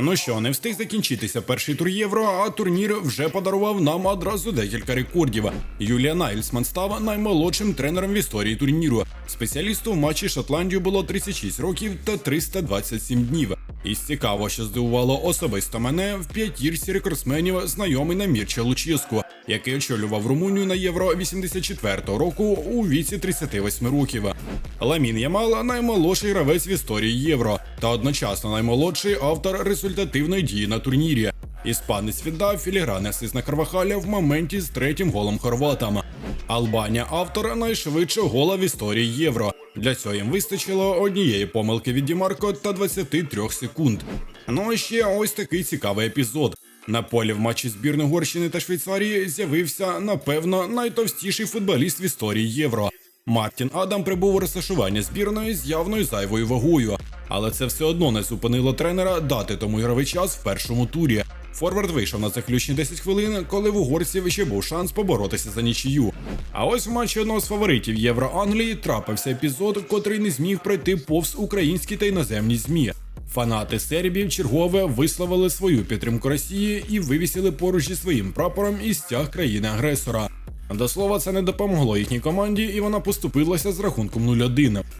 Ну що, не встиг закінчитися перший тур євро, а турнір вже подарував нам одразу декілька рекордів. Юлія Найльсман став наймолодшим тренером в історії турніру. Спеціалісту в матчі Шотландію було 36 років та 327 днів. І цікаво, що здивувало особисто мене в п'ятірці рекордсменів знайомий Намір Луческу, який очолював Румунію на євро 84-го року у віці 38 років. Ламін Ямал наймолодший гравець в історії євро та одночасно наймолодший автор результативної дії на турнірі. Іспанець віддав філігранний асист Карвахаля в моменті з третім голом хорватам. Албанія автор найшвидшого гола в історії євро. Для цього їм вистачило однієї помилки від Дімарко та 23 секунд. Ну а ще ось такий цікавий епізод. На полі в матчі збірної Угорщини та Швейцарії з'явився, напевно, найтовстіший футболіст в історії євро. Мартін Адам прибув у розташування збірної з явною зайвою вагою, але це все одно не зупинило тренера дати тому ігровий час в першому турі. Форвард вийшов на заключні 10 хвилин, коли в угорців ще був шанс поборотися за нічию. А ось в матчі одного з фаворитів Євро Англії трапився епізод, котрий не зміг пройти повз українські та іноземні змі. Фанати сербів чергове висловили свою підтримку Росії і вивісили поруч зі своїм прапором і стяг країни-агресора. До слова, це не допомогло їхній команді, і вона поступилася з рахунком 0-1.